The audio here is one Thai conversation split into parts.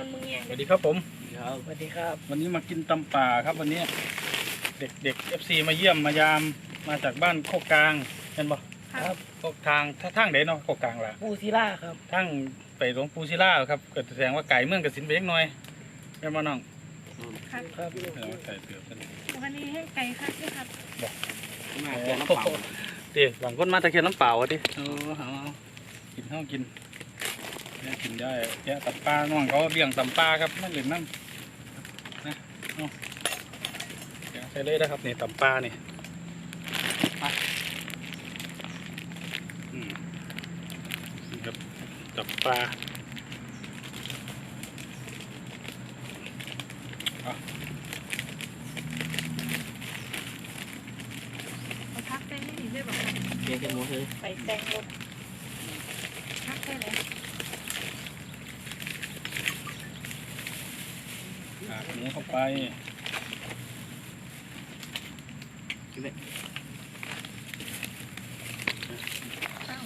คนมึงแย่งสวัสดีครับผมครับสวัสดีครับ วันนี้มากินตำป่าครับวันนี้เด็กเด็กเอฟซีมาเยี่ยมมายามมาจากบ้านโคกกลางเห็นบ่ครับโคกทางถ้าทางไหนเนาะโคกกลางล่ะปูศิล่าครับทางไปหลวงปู่ศิลาครับก็แสดงว่าไก่เมืองกสินไปเล็กน้อยแม่นบ่น้องครับครับเออไก่เปลือกกันวันนี้ให้ไก่ครับด้วยครับมาแกงน้ำเปล่าเดี๋ยวบางคนมาตะเคียนน้ำเปล่าอะดิเออเอาเอากินเท่ากิน แม่กินได้แกะตับปลาน้องเขาเลี้ยงตำปลาครับนั่นเหลือน้ำนะเอาแกะใส่เลยนะครับนี่ตำปลานี่ไปอืมนี่ครับตับปลาเอาเอาพักได้ไม่ดีด้วยบอกครับแกงกันหมูเฮ้ยไปแต่งรถพักได้เลย หากหมูเข้าไปข้าว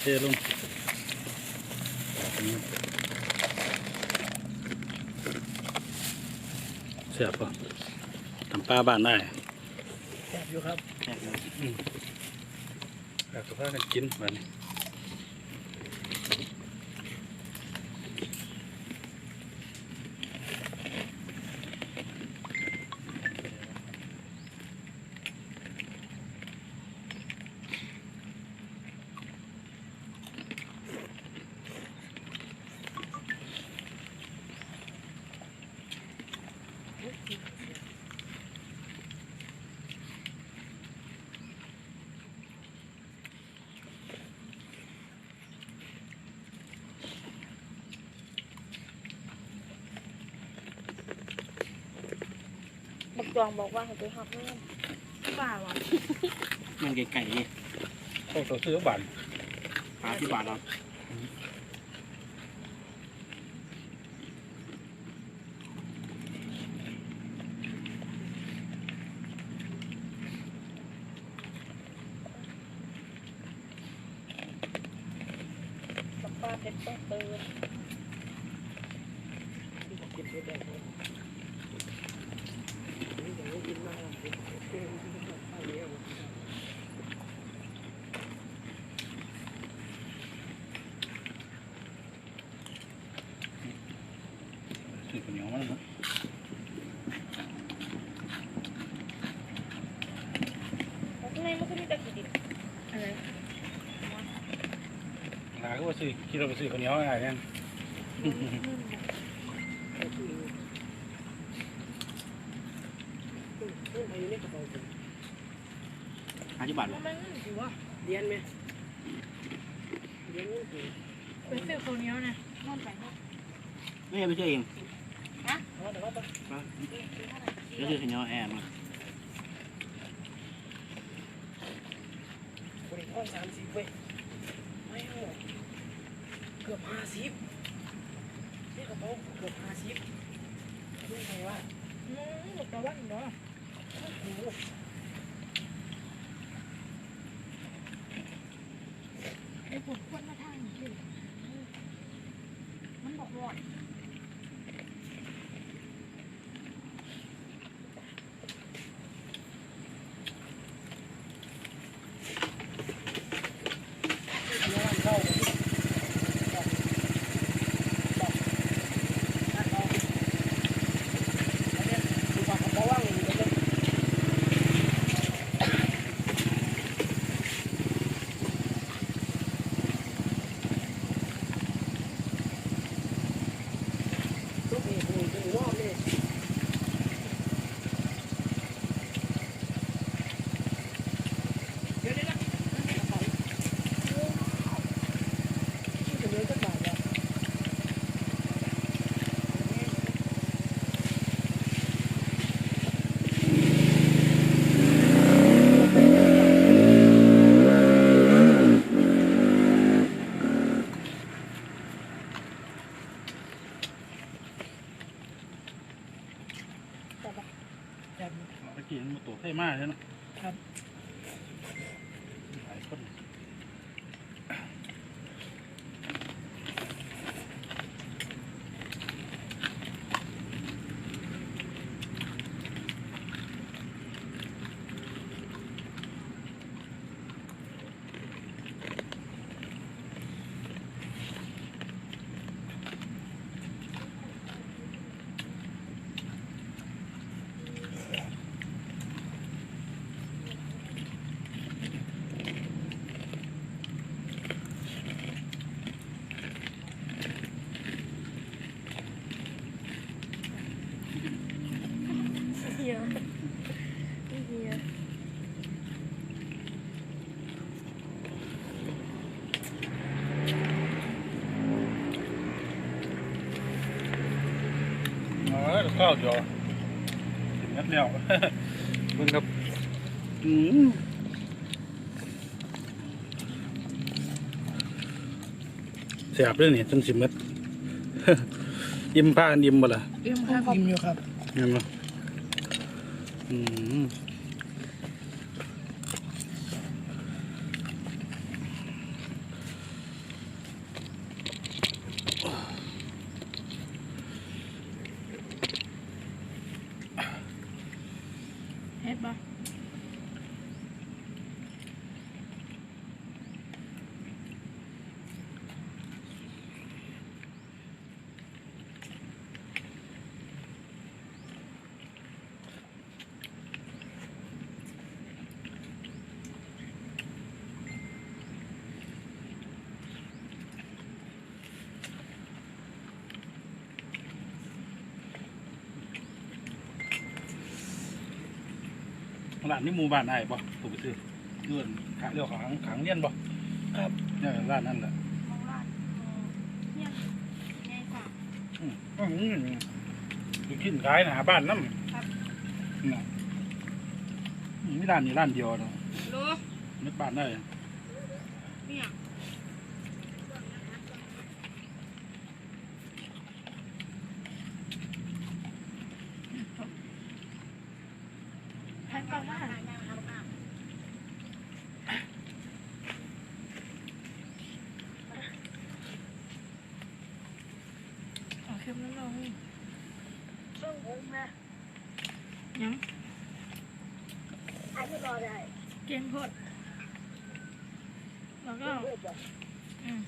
เทลงเสียบป่ะทำปลาบ้านได้แซ่บอยู่ครับแกงแล้วก็พากันกินแบบนี้ บักจองบอกว่าให้ไปหักเงินป่าวอะมันไก่ไก่นี่พวกตัวซื้อบ้านหาที่บาทเราบักปลาเผ็ดต้องเติม กินไปได้เลยนี่ยังไม่กินมากเลย ซื้อข้าวเหนียวมาแล้วนะ ข้างในมันก็มีแต่กี่ดิบ อะไร หาก็ ว่าซื้อคิดว่าไปซื้อข้าวเหนียวอะไรเนี่ยอยู่ในกระเป๋าผมหาที่บาทมันมันถือว่าเรียนไหมเรียนเงินกี่ไปซื้อข้าวเหนียวนะนอนไปเนาะไม่ใช่ไม่ใช่เองเอาเดี๋ยวว่าไปเดี๋ยวคือขยอแอร์มาบริโภคสามสิบเว้ยไม่เอาเกือบห้าสิบนี่กระเป๋าเกือบห้าสิบรู้ไงว่าอืมบอกตะวันเนาะ ไอ้โหไอ้พวกคนมาทางนี้มันบอกว่า เข้าว่างอยู่เลย ทุกเหตุมีเป็นรอบเลยเดี๋ยวนี้นะกระเป๋าที่จะเลี้ยงสักบาทแล้ว แบบ เมื่อกี้ มันตัวเท่มากเลยนะครับ หลายคน ออ ข้าวเดียวถึงนัดแล้วเบิ่งครับอืมเสียบด้วยนี่จนสิหมัดยิ้มผ้ากันยิ้มบ่ล่ะเอ็มครับกินอยู่ครับเห็นบ่อืม เฮ็ดบ่ ร้านนี้หมู่บ้านได้บ่ถูกไปซื้อเลื่อนขาเรียวขังขังเลี้ยนบ่ครับเนี่ยร้านนั่นแหละมองร้านเออเนี่ยง่ายกว่าอืมอืมอยู่กินขายหนาบ้านน้ำครับน่ะอืมมีร้านนี้ร้านเดียวเนาะโลนึกบ้านได้เนี่ยแพนกล่องมาหันเอาเข้มน้ำลงนี่ เครื่องปรุง นะยังอันที่รอได้เก่งโพดแล้วก็เพื่อจะอืม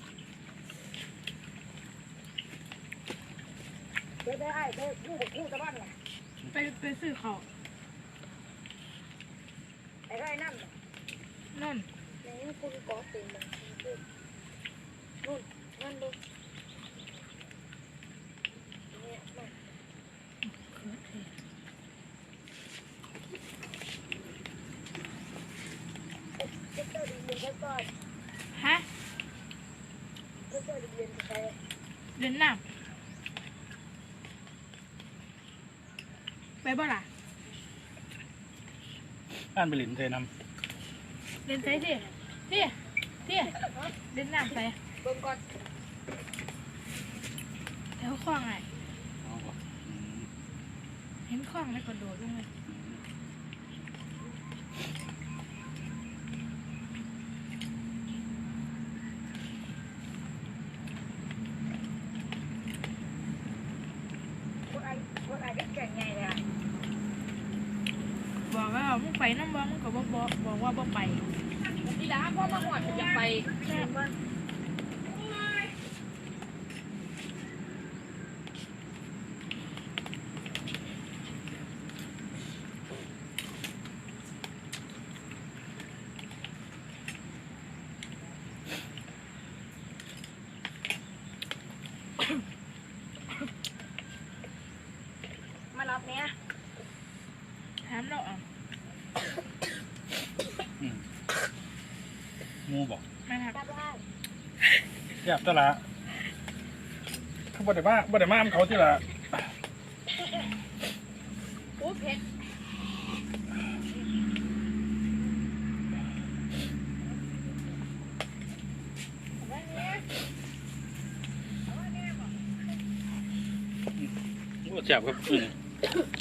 เพื่อได้ไอ้เพื่อคู่กับคู่ตะบ้านน่ะไปไปซื้อเขาวไอ้ไรนั่นน่ะนั่นในนี้คุณก่อสิ่งมันคือนู่นนั่นดูเนี่ยมันเจ้าดีเรียนก็ต่อย ฮะ เจ้าดีเรียนก็ใคร เดินหน้าไปบ่ล่ะร้านไปหลินเทนเดินไปสิสิสิเดินหน้าไปเบิ่งก่อนแถวคลองไงำเอาบ่อืม เห็นคลองแล้วก็โดดลงเลย คนไอ้คนไอ้ได้แก่งไงเลยอะ บอกว่ามึง ไปน้ำบ่มึงก็บอกบอกบอกว่าบ่ไปพี่ดาพ่อมาหอดจะไป แม่มัน มารับเนี้ย ถามเราเอะ อืมหมูบอก ไม่ทัก รับได้ แซ่บตะละเขาบ่ได้มาบ่ได้มาอำเขาที่ละโอ้เผ็ดโอ้แซ่บครับอืม